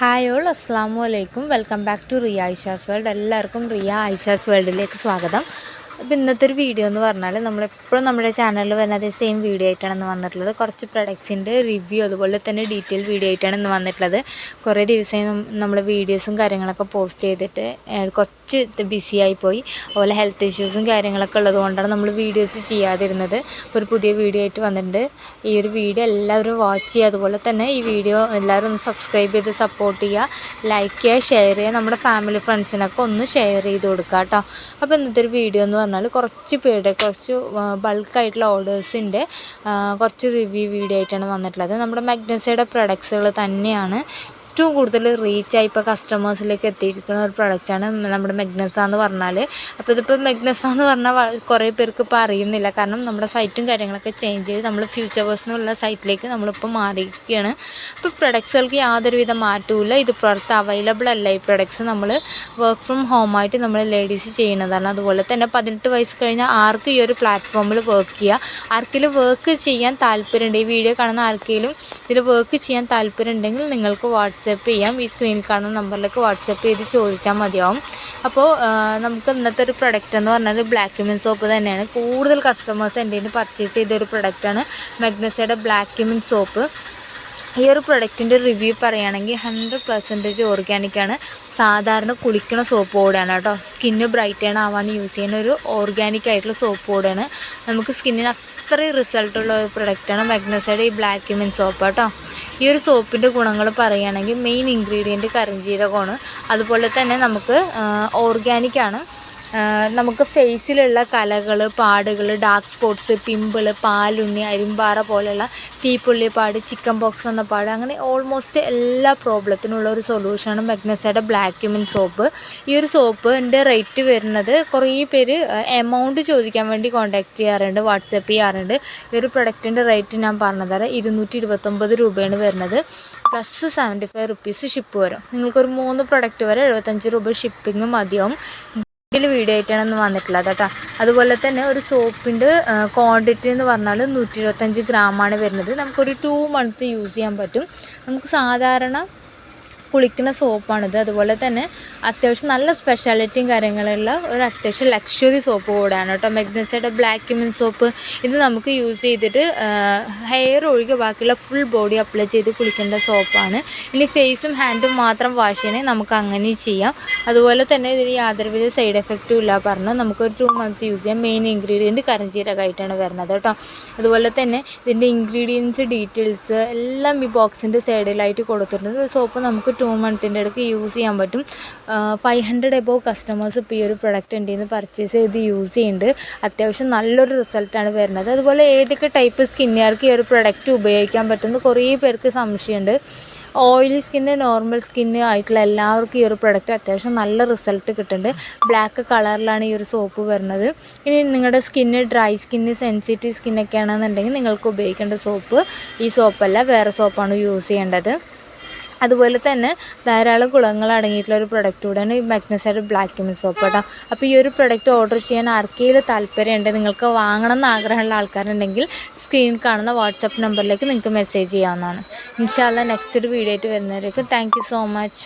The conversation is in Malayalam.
ഹായ് ഓൾ അസ്സാം വലൈക്കും welcome back to Riya Aisha's world എല്ലാവർക്കും റിയ ഐഷാസ് വേൾഡിലേക്ക് സ്വാഗതം. അപ്പോൾ ഇന്നത്തെ ഒരു വീഡിയോ എന്ന് പറഞ്ഞാൽ നമ്മളെപ്പോഴും നമ്മുടെ ചാനലിൽ വരുന്നത് സെയിം വീഡിയോ ആയിട്ടാണ് ഇന്ന് വന്നിട്ടുള്ളത്. കുറച്ച് പ്രൊഡക്ട്സിന്റെ റിവ്യൂ അതുപോലെ തന്നെ ഡീറ്റെയിൽ വീഡിയോ ആയിട്ടാണ് ഇന്ന് വന്നിട്ടുള്ളത്. കുറേ ദിവസമായി നമ്മൾ വീഡിയോസും കാര്യങ്ങളൊക്കെ പോസ്റ്റ് ചെയ്തിട്ട് ഏഹ്, കുറച്ച് ബിസി പോയി അതുപോലെ ഹെൽത്ത് ഇഷ്യൂസും കാര്യങ്ങളൊക്കെ ഉള്ളതുകൊണ്ടാണ് നമ്മൾ വീഡിയോസ് ചെയ്യാതിരുന്നത്. ഒരു പുതിയ വീഡിയോ ആയിട്ട് വന്നിട്ടുണ്ട്. ഈ ഒരു വീഡിയോ എല്ലാവരും വാച്ച് ചെയ്യുക. അതുപോലെ തന്നെ ഈ വീഡിയോ എല്ലാവരും ഒന്ന് സബ്സ്ക്രൈബ് ചെയ്ത് സപ്പോർട്ട് ചെയ്യുക. ലൈക്ക് ചെയ്യുക ഷെയർ ചെയ്യുക. നമ്മുടെ ഫാമിലി ഫ്രണ്ട്സിനൊക്കെ ഒന്ന് ഷെയർ ചെയ്ത് കൊടുക്കുക കേട്ടോ. അപ്പോൾ ഇന്നത്തെ ഒരു വീഡിയോ എന്ന് പറഞ്ഞാൽ കുറച്ച് പേരുടെ കുറച്ച് ബൾക്കായിട്ടുള്ള ഓർഡേഴ്സിന്റെ കുറച്ച് റിവ്യൂ വീഡിയോ ആയിട്ടാണ് വന്നിട്ടുള്ളത്. നമ്മുടെ മാഗ്നസയുടെ പ്രൊഡക്ട്സുകൾ തന്നെയാണ് ഏറ്റവും കൂടുതൽ റീച്ചായി ഇപ്പോൾ കസ്റ്റമേഴ്സിലേക്ക് എത്തിയിരിക്കുന്ന ഒരു പ്രൊഡക്റ്റാണ് നമ്മുടെ മെഗ്നസ എന്ന് പറഞ്ഞാൽ അപ്പോൾ ഇതിപ്പോൾ മെഗ്നസ എന്ന് പറഞ്ഞാൽ കുറേ പേർക്ക് ഇപ്പോൾ അറിയുന്നില്ല. കാരണം നമ്മുടെ സൈറ്റും കാര്യങ്ങളൊക്കെ ചേഞ്ച് ചെയ്ത് നമ്മൾ ഫ്യൂച്ചർ എന്നുള്ള സൈറ്റിലേക്ക് നമ്മളിപ്പോൾ മാറിയിരിക്കുകയാണ്. അപ്പോൾ പ്രൊഡക്ട്സുകൾക്ക് യാതൊരുവിധ മാറ്റവുമില്ല. ഇത് പുറത്ത് അവൈലബിൾ അല്ല. ഈ പ്രൊഡക്ട്സ് നമ്മൾ വർക്ക് ഫ്രം ഹോമായിട്ട് നമ്മൾ ലേഡീസ് ചെയ്യുന്നതാണ്. അതുപോലെ തന്നെ പതിനെട്ട് വയസ്സ് കഴിഞ്ഞാൽ ആർക്കും ഈ ഒരു പ്ലാറ്റ്ഫോമിൽ വർക്ക് ചെയ്യുക ആർക്കെങ്കിലും വർക്ക് ചെയ്യാൻ താല്പര്യമുണ്ട് ഈ വീഡിയോ കാണുന്ന ആർക്കെങ്കിലും ഇതിൽ വർക്ക് ചെയ്യാൻ താല്പര്യം ഉണ്ടെങ്കിൽ നിങ്ങൾക്ക് വാട്സപ്പ് ചെയ്യാം. ഈ സ്ക്രീനിൽ കാണുന്ന നമ്പറിലേക്ക് വാട്സപ്പ് ചെയ്ത് ചോദിച്ചാൽ മതിയാവും. അപ്പോൾ നമുക്ക് ഇന്നത്തെ ഒരു പ്രൊഡക്റ്റ് എന്ന് പറഞ്ഞത് ബ്ലാക്ക് മിൻ സോപ്പ് തന്നെയാണ്. കൂടുതൽ കസ്റ്റമേഴ്സ് എന്റെ നിന്ന് പർച്ചേസ് ചെയ്ത ഒരു പ്രൊഡക്റ്റാണ് മെഗ്നസയുടെ ബ്ലാക്ക് മിൻ സോപ്പ് ഈ ഒരു പ്രൊഡക്റ്റിന്റെ റിവ്യൂ പറയുകയാണെങ്കിൽ ഹൺഡ്രഡ് പെർസെന്റേജ് ഓർഗാനിക്കാണ് സാധാരണ കുളിക്കണ സോപ്പ് പൗഡറാണ് കേട്ടോ. സ്കിന്ന് ബ്രൈറ്റൺ ആവാൻ യൂസ് ചെയ്യുന്ന ഒരു ഓർഗാനിക് ആയിട്ടുള്ള സോപ്പ് പൗഡറാണ് നമുക്ക് സ്കിന്നിന് അത്രയും റിസൾട്ടുള്ള ഒരു പ്രൊഡക്റ്റാണ് മെഗ്നസയുടെ ഈ ബ്ലാക്ക് ഹ്യൂമൻ സോപ്പ് കേട്ടോ. ഈ ഒരു സോപ്പിന്റെ ഗുണങ്ങൾ പറയുകയാണെങ്കിൽ മെയിൻ ഇൻഗ്രീഡിയന്റ് കരിഞ്ജീരകമാണ് അതുപോലെ തന്നെ നമുക്ക് ഓർഗാനിക്കാണ് നമുക്ക് ഫേസിലുള്ള കലകൾ പാടുകൾ ഡാർക്ക് സ്പോട്ട്സ് പിമ്പിൾ പാലുണ്ണി അരിമ്പാറ പോലെയുള്ള തീപ്പുള്ളിപ്പാട് ചിക്കൻ ബോക്സ് വന്ന പാട് അങ്ങനെ ഓൾമോസ്റ്റ് എല്ലാ പ്രോബ്ലത്തിനുള്ള ഒരു സൊല്യൂഷനാണ് മെഗ്നസയുടെ ബ്ലാക്ക് മിൻ സോപ്പ് ഈ ഒരു സോപ്പിന്റെ റേറ്റ് വരുന്നത് കുറേ പേര് എമൗണ്ട് ചോദിക്കാൻ വേണ്ടി കോൺടാക്ട് ചെയ്യാറുണ്ട് വാട്സപ്പ് ചെയ്യാറുണ്ട്. ഈ ഒരു പ്രൊഡക്റ്റിന്റെ റേറ്റ് ഞാൻ പറഞ്ഞുതരാം ഇരുന്നൂറ്റി ഇരുപത്തൊമ്പത് രൂപയാണ് വരുന്നത്. Plus seventy five rupees ship വരും. നിങ്ങൾക്കൊരു മൂന്ന് പ്രൊഡക്റ്റ് വരെ എഴുപത്തഞ്ച് രൂപ ഷിപ്പിംഗ് മതിയാവും. വീഡിയോ ആയിട്ടാണ് വന്നിട്ടുള്ളത് കേട്ടോ. അതുപോലെ തന്നെ ഒരു സോപ്പിന്റെ ക്വാണ്ടിറ്റി എന്ന് പറഞ്ഞാൽ നൂറ്റി ഇരുപത്തഞ്ച് ഗ്രാമാണ് വരുന്നത്. നമുക്കൊരു ടു മന്ത് യൂസ് ചെയ്യാൻ പറ്റും. നമുക്ക് സാധാരണ കുളിക്കുന്ന സോപ്പാണിത്. അതുപോലെ തന്നെ അത്യാവശ്യം നല്ല സ്പെഷ്യാലിറ്റിയും കാര്യങ്ങളുള്ള ഒരു അത്യാവശ്യം ലക്ഷറി സോപ്പ് കൂടെയാണ് കേട്ടോ. മെഗ്നസയുടെ ബ്ലാക്ക് ക്യുമിൻ സോപ്പ് ഇത് നമുക്ക് യൂസ് ചെയ്തിട്ട് ഹെയർ ഒഴികെ ബാക്കിയുള്ള ഫുൾ ബോഡി അപ്ലൈ ചെയ്ത് കുളിക്കേണ്ട സോപ്പാണ് ഇനി ഫേസും ഹാൻഡും മാത്രം വാഷ് ചെയ്യണേ നമുക്ക് അങ്ങനെ ചെയ്യാം. അതുപോലെ തന്നെ ഇതിന് യാതൊരു വലിയ സൈഡ് എഫക്റ്റും ഇല്ല പറഞ്ഞ് നമുക്കൊരു ടു മന്ത് യൂസ് ചെയ്യാം. മെയിൻ ഇൻഗ്രീഡിയന്റ് കരഞ്ചീരകമായിട്ടാണ് വരുന്നത് കേട്ടോ. അതുപോലെ തന്നെ ഇതിന്റെ ഇൻഗ്രീഡിയൻസ് ഡീറ്റെയിൽസ് എല്ലാം ഈ ബോക്സിന്റെ സൈഡിലായിട്ട് കൊടുത്തിട്ടുണ്ട്. സോപ്പ് നമുക്ക് ടു മന്തിന്റെ അടുക്ക് യൂസ് ചെയ്യാൻ പറ്റും. ഫൈവ് ഹൺഡ്രഡ് എബോവ് കസ്റ്റമേഴ്സ് ഇപ്പോൾ ഈ ഒരു പ്രൊഡക്റ്റ് എന്റെ നിന്ന് പർച്ചേസ് ചെയ്ത് യൂസ് ചെയ്യുന്നുണ്ട് അത്യാവശ്യം നല്ലൊരു റിസൾട്ടാണ് വരുന്നത്. അതുപോലെ ഏതൊക്കെ ടൈപ്പ് സ്കിന്നുകാർക്ക് ഈ ഒരു പ്രൊഡക്റ്റ് ഉപയോഗിക്കാൻ പറ്റുമെന്ന് കുറേ പേർക്ക് സംശയമുണ്ട് ഓയിലി സ്കിന്ന് നോർമൽ സ്കിന്ന് ആയിട്ടുള്ള എല്ലാവർക്കും ഈ ഒരു പ്രൊഡക്റ്റ് അത്യാവശ്യം നല്ല റിസൾട്ട് കിട്ടുന്നുണ്ട് ബ്ലാക്ക് കളറിലാണ് ഈ ഒരു സോപ്പ് വരുന്നത്. ഇനി നിങ്ങളുടെ സ്കിന്ന് ഡ്രൈ സ്കിന്ന് സെൻസിറ്റീവ് സ്കിന്നൊക്കെ ആണെന്നുണ്ടെങ്കിൽ നിങ്ങൾക്ക് ഉപയോഗിക്കേണ്ട സോപ്പ് ഈ സോപ്പല്ല വേറെ സോപ്പാണ് യൂസ് ചെയ്യേണ്ടത്. അതുപോലെ തന്നെ ധാരാളം ഗുണങ്ങൾ അടങ്ങിയിട്ടുള്ള ഒരു പ്രൊഡക്റ്റ് കൂടെയാണ് ഈ മഗ്നസൈഡ് ബ്ലാക്ക് മിൻ സോപ്പ് കേട്ടോ അപ്പോൾ ഈ ഒരു പ്രൊഡക്റ്റ് ഓർഡർ ചെയ്യാൻ ആർക്കെങ്കിലും താല്പര്യമുണ്ട് നിങ്ങൾക്ക് വാങ്ങണം എന്ന് ആഗ്രഹമുള്ള ആൾക്കാരുണ്ടെങ്കിൽ സ്ക്രീനിൽ കാണുന്ന വാട്സപ്പ് നമ്പറിലേക്ക് നിങ്ങൾക്ക് മെസ്സേജ് ചെയ്യാവുന്നതാണ്. ഇൻഷാല്ല നെക്സ്റ്റ് ഒരു വീഡിയോ ആയിട്ട് വരുന്നവരേക്കും താങ്ക് സോ മച്ച്